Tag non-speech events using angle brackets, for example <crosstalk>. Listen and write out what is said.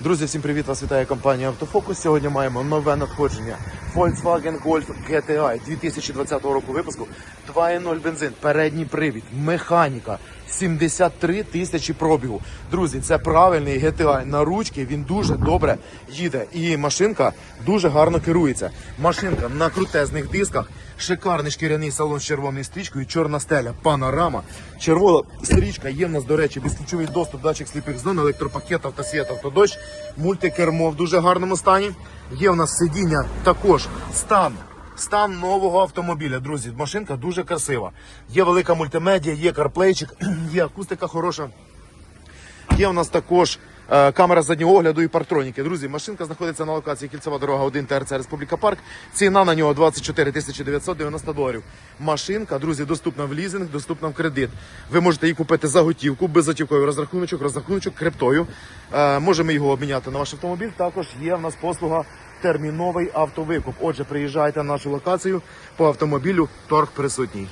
Друзі, всім привіт! Вас вітає компанія Автофокус. Сьогодні маємо нове надходження Volkswagen Golf GTI 2020 року випуску. 2.0 бензин, передній привід, механіка, 73 тисячі пробігу. Друзі, це правильний GTI на ручки. Він дуже добре їде. І машинка дуже гарно керується. Машинка на крутезних дисках. Шикарний шкіряний салон з червоною стрічкою, чорна стеля, панорама. Червона стрічка є в нас, до речі, безключовий доступ, датчик сліпих зон, електропакет, автосвіт, автодощ, мультикермо в дуже гарному стані. Є в нас сидіння також стан. Стан нового автомобіля, друзі. Машинка дуже красива. Є велика мультимедія, є карплейчик, <clears throat> є акустика хороша. Є у нас також камера заднього огляду і партроніки. Друзі, машинка знаходиться на локації Кільцева дорога 1 ТРЦ Республіка Парк. Ціна на нього 24 тисячі 990 доларів. Машинка, друзі, доступна в лізинг, доступна в кредит. Ви можете її купити за готівку, безготівковий розрахуночок, розрахуночок криптою. Е, можемо його обміняти на ваш автомобіль. Також є в нас послуга терміновий автовикуп. Отже, приїжджайте на нашу локацію по автомобілю. Торг присутній.